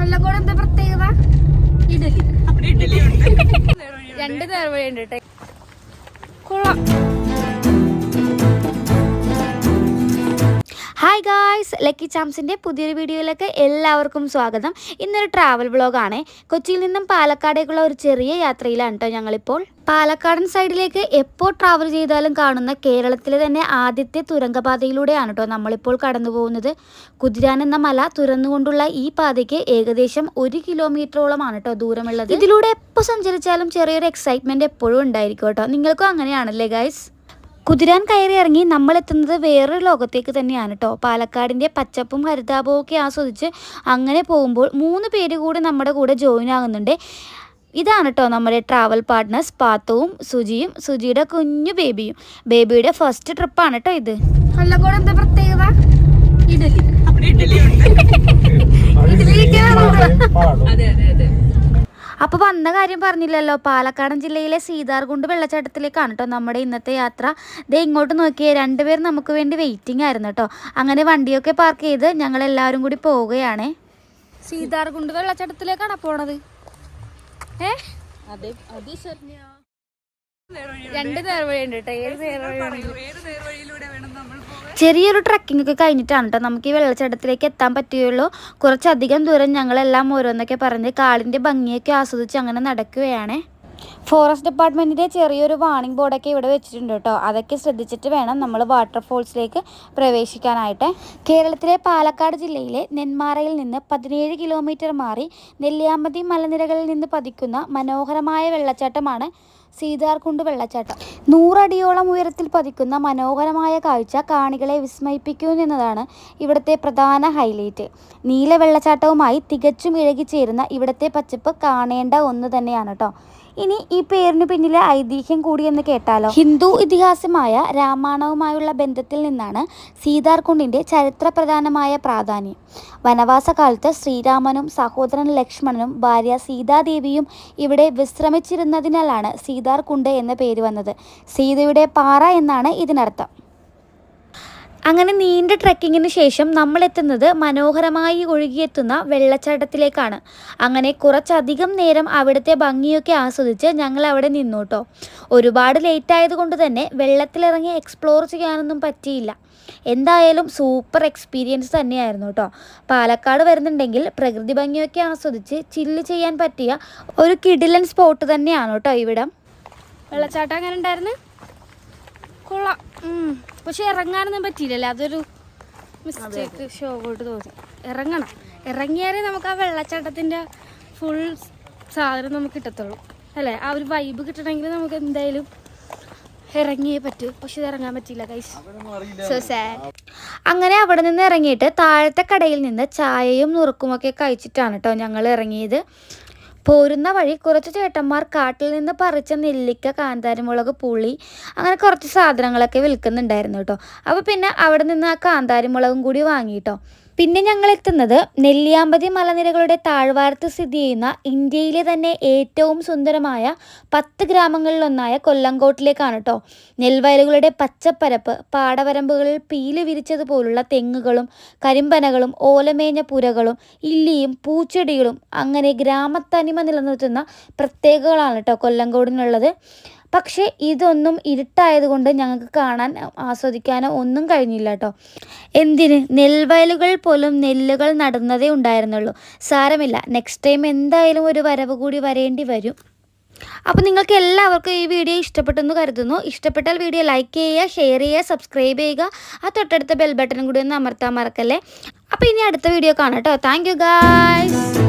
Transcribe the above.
കൊല്ലക്കോട് എന്താ പ്രത്യേകത? ഇഡലി. രണ്ട് നേർവഴി ഉണ്ട് കേട്ടോ കൊള്ളാം. ഹായ് ഗായ്സ് ലക്കി ചാംസിന്റെ പുതിയൊരു വീഡിയോയിലേക്ക് എല്ലാവർക്കും സ്വാഗതം. ഇന്നൊരു ട്രാവൽ വ്ളോഗാണ് കൊച്ചിയിൽ നിന്നും പാലക്കാടേക്കുള്ള ഒരു ചെറിയ യാത്രയിലാണ് കേട്ടോ ഞങ്ങളിപ്പോൾ. പാലക്കാടൻ സൈഡിലേക്ക് എപ്പോൾ ട്രാവൽ ചെയ്താലും കാണുന്ന കേരളത്തിലെ തന്നെ ആദ്യത്തെ തുരങ്കപാതയിലൂടെയാണ് കേട്ടോ നമ്മളിപ്പോൾ കടന്നു പോകുന്നത്. കുതിരാൻ എന്ന മല തുറന്നുകൊണ്ടുള്ള ഈ പാതയ്ക്ക് ഏകദേശം ഒരു കിലോമീറ്ററോളമാണ് കേട്ടോ ദൂരമുള്ളത്. ഇതിലൂടെ എപ്പോൾ സഞ്ചരിച്ചാലും ചെറിയൊരു എക്സൈറ്റ്മെന്റ് എപ്പോഴും ഉണ്ടായിരിക്കും കേട്ടോ നിങ്ങൾക്കും അങ്ങനെയാണല്ലേ ഗൈസ് കുതിരാൻ കയറി ഇറങ്ങി നമ്മൾ എത്തുന്നത് വേറൊരു ലോകത്തേക്ക് തന്നെയാണ് കേട്ടോ പാലക്കാടിന്റെ പച്ചപ്പും ഹരിതാപവും ഒക്കെ ആസ്വദിച്ച് അങ്ങനെ പോകുമ്പോൾ മൂന്ന് പേര് കൂടി നമ്മുടെ കൂടെ ജോയിൻ ആകുന്നുണ്ട്. ഇതാണ് കേട്ടോ നമ്മുടെ ട്രാവൽ പാർട്ട്നേഴ്സ് പാത്തവും സുജിയും സുജിയുടെ കുഞ്ഞു ബേബിയും ബേബിയുടെ ഫസ്റ്റ് ട്രിപ്പാണ് കേട്ടോ ഇത്. എന്താ പ്രത്യേകത? ഇഡലി. അവിടെ അപ്പോൾ വന്ന കാര്യം പറഞ്ഞില്ലല്ലോ. പാലക്കാടൻ ജില്ലയിലെ സീതാർകുണ്ട് വെള്ളച്ചാട്ടത്തിലേക്കാണ് കേട്ടോ നമ്മുടെ ഇന്നത്തെ യാത്ര. ദേ ഇങ്ങോട്ട് നോക്കിയേ രണ്ടുപേർ നമുക്ക് വേണ്ടി വെയിറ്റിംഗ് ആയിരുന്നു കേട്ടോ അങ്ങനെ വണ്ടിയൊക്കെ പാർക്ക് ചെയ്ത് ഞങ്ങൾ എല്ലാവരും കൂടി പോവുകയാണ്. സീതാർകുണ്ട് വെള്ളച്ചാട്ടത്തിലേക്കാണ് പോണത്? ഏ? അതെ രണ്ട് നേർവഴിയുണ്ട് കേട്ടോ ഏത് നേർവഴിയാണ് ഏത് നേർവഴിയിലൂടെ വേണം നമ്മൾ പോകാൻ ചെറിയൊരു ട്രക്കിംഗ് ഒക്കെ കഴിഞ്ഞിട്ടാണ് കേട്ടോ നമുക്ക് ഈ വെള്ളച്ചാട്ടത്തിലേക്ക് എത്താൻ പറ്റുകയുള്ളൂ. കുറച്ചധികം ദൂരം ഞങ്ങളെല്ലാം ഓരോന്നൊക്കെ പറഞ്ഞ് കാടിന്റെ ഭംഗിയൊക്കെ ആസ്വദിച്ച് അങ്ങനെ നടക്കുകയാണ്. ഫോറസ്റ്റ് ഡിപ്പാർട്ട്മെന്റിന്റെ ചെറിയൊരു വാണിംഗ് ബോർഡൊക്കെ ഇവിടെ വെച്ചിട്ടുണ്ട് കേട്ടോ. അതൊക്കെ ശ്രദ്ധിച്ചിട്ട് വേണം നമ്മൾ വാട്ടർഫോൾസിലേക്ക് പ്രവേശിക്കാനായിട്ട്. കേരളത്തിലെ പാലക്കാട് ജില്ലയിലെ നെന്മാറയിൽ നിന്ന് പതിനേഴ് കിലോമീറ്റർ മാറി നെല്ലിയാമ്പതി മലനിരകളിൽ നിന്ന് പതിക്കുന്ന മനോഹരമായ വെള്ളച്ചാട്ടമാണ് സീതാർകുണ്ട് വെള്ളച്ചാട്ടം. നൂറടിയോളം ഉയരത്തിൽ പതിക്കുന്ന മനോഹരമായ കാഴ്ച കാണികളെ വിസ്മയിപ്പിക്കുന്നതാണ് ഇവിടുത്തെ പ്രധാന ഹൈലൈറ്റ്. നീല വെള്ളച്ചാട്ടവുമായി തികച്ചും ഇഴകിച്ചേരുന്ന ഇവിടുത്തെ പച്ചപ്പ് കാണേണ്ട ഒന്ന് തന്നെയാണ് കേട്ടോ. ഇനി ഈ പേരിന് പിന്നിലെ ഐതിഹ്യം കൂടി എന്ന് കേട്ടാലോ? ഹിന്ദു ഇതിഹാസമായ രാമായണവുമായുള്ള ബന്ധത്തിൽ നിന്നാണ് സീതാർകുണ്ടിന്റെ ചരിത്രപ്രധാനമായ പ്രാധാന്യം. വനവാസകാലത്ത് ശ്രീരാമനും സഹോദരൻ ലക്ഷ്മണനും ഭാര്യ സീതാദേവിയും ഇവിടെ വിശ്രമിച്ചിരുന്നതിനാലാണ് സീതാർകുണ്ട് എന്ന പേര് വന്നത്. സീതയുടെ പാറ എന്നാണ് ഇതിനർത്ഥം. അങ്ങനെ നീണ്ട ട്രക്കിങ്ങിന് ശേഷം നമ്മൾ എത്തുന്നത് മനോഹരമായി ഒഴുകിയെത്തുന്ന വെള്ളച്ചാട്ടത്തിലേക്കാണ്. അങ്ങനെ കുറച്ചധികം നേരം അവിടുത്തെ ഭംഗിയൊക്കെ ആസ്വദിച്ച് ഞങ്ങൾ അവിടെ നിന്നോട്ടോ. ഒരുപാട് ലേറ്റ് ആയതുകൊണ്ട് തന്നെ വെള്ളത്തിലിറങ്ങി എക്സ്പ്ലോർ ചെയ്യാനൊന്നും പറ്റിയില്ല. എന്തായാലും സൂപ്പർ എക്സ്പീരിയൻസ് തന്നെയായിരുന്നു കേട്ടോ പാലക്കാട് വരുന്നുണ്ടെങ്കിൽ പ്രകൃതി ഭംഗിയൊക്കെ ആസ്വദിച്ച് ചില്ല് ചെയ്യാൻ പറ്റിയ ഒരു കിടിലൻ സ്പോട്ട് തന്നെയാണ് കേട്ടോ ഇവിടം. വെള്ളച്ചാട്ടം എങ്ങനെ ഉണ്ടായിരുന്നു? കൊള്ളാം. പക്ഷെ ഇറങ്ങാനൊന്നും പറ്റിയില്ലല്ലോ? അതൊരു മിസ്റ്റേക്ക് ഷോ കൊണ്ട് തോന്നി. ഇറങ്ങണം. ഇറങ്ങിയാലേ നമുക്ക് ആ വെള്ളച്ചാട്ടത്തിന്റെ ഫുൾ സാധനം നമുക്ക് കിട്ടത്തുള്ളൂ. അല്ലേ? ആ ഒരു വൈബ് കിട്ടണമെങ്കിൽ നമുക്ക് എന്തായാലും ഇറങ്ങിയേ പറ്റൂ. പക്ഷെ ഇത് ഇറങ്ങാൻ പറ്റിയില്ല കൈസ് സോ സാഡ് അങ്ങനെ അവിടെ നിന്ന് ഇറങ്ങിയിട്ട് താഴത്തെ കടയിൽ നിന്ന് ചായയും നുറുക്കുമൊക്കെ കഴിച്ചിട്ടാണ് കേട്ടോ ഞങ്ങൾ ഇറങ്ങിയത്. പോരുന്ന വഴി കുറച്ച് ചേട്ടന്മാർ കാട്ടിൽ നിന്ന് പറിച്ച നെല്ലിക്ക കാന്താരിമുളക് പുളി അങ്ങനെ കുറച്ച് സാധനങ്ങളൊക്കെ വിൽക്കുന്നുണ്ടായിരുന്നു കേട്ടോ. അപ്പോൾ പിന്നെ അവിടെ നിന്ന് ആ കാന്താരിമുളകും കൂടി വാങ്ങി കേട്ടോ. പിന്നെ ഞങ്ങൾ എത്തുന്നത് നെല്ലിയാമ്പതി മലനിരകളുടെ താഴ്വാരത്ത് സ്ഥിതി ചെയ്യുന്ന ഇന്ത്യയിലെ തന്നെ ഏറ്റവും സുന്ദരമായ പത്ത് ഗ്രാമങ്ങളിലൊന്നായ കൊല്ലങ്കോട്ടിലേക്കാണ് കേട്ടോ നെൽവയലുകളുടെ പച്ചപ്പരപ്പ് പാടവരമ്പുകളിൽ പീൽ വിരിച്ചതുപോലുള്ള തെങ്ങുകളും കരിമ്പനകളും ഓലമേഞ്ഞ പുരകളും ഇല്ലിയും പൂച്ചെടികളും അങ്ങനെ ഗ്രാമത്തനിമ നിലനിർത്തുന്ന പ്രത്യേകതകളാണ് കേട്ടോ കൊല്ലങ്കോടിനുള്ളത് പക്ഷേ ഇതൊന്നും ഇരുട്ടായതുകൊണ്ട് ഞങ്ങൾക്ക് കാണാൻ ആസ്വദിക്കാനോ ഒന്നും കഴിഞ്ഞില്ല കേട്ടോ. എന്തിന്? നെൽവയലുകൾ പോലും നെല്ലുകൾ നടുന്നതേ ഉണ്ടായിരുന്നുള്ളൂ. സാരമില്ല. നെക്സ്റ്റ് ടൈം എന്തായാലും ഒരു വരവ് കൂടി വരേണ്ടി വരും. അപ്പോൾ നിങ്ങൾക്ക് എല്ലാവർക്കും ഈ വീഡിയോ ഇഷ്ടപ്പെട്ടെന്ന് കരുതുന്നു. ഇഷ്ടപ്പെട്ടാൽ വീഡിയോ ലൈക്ക് ചെയ്യുക ഷെയർ ചെയ്യുക സബ്സ്ക്രൈബ് ചെയ്യുക. ആ തൊട്ടടുത്ത ബെൽ ബട്ടണും കൂടി ഒന്ന് അമർത്താൻ മറക്കല്ലേ? അപ്പോൾ ഇനി അടുത്ത വീഡിയോ കാണാം കേട്ടോ. Thank you guys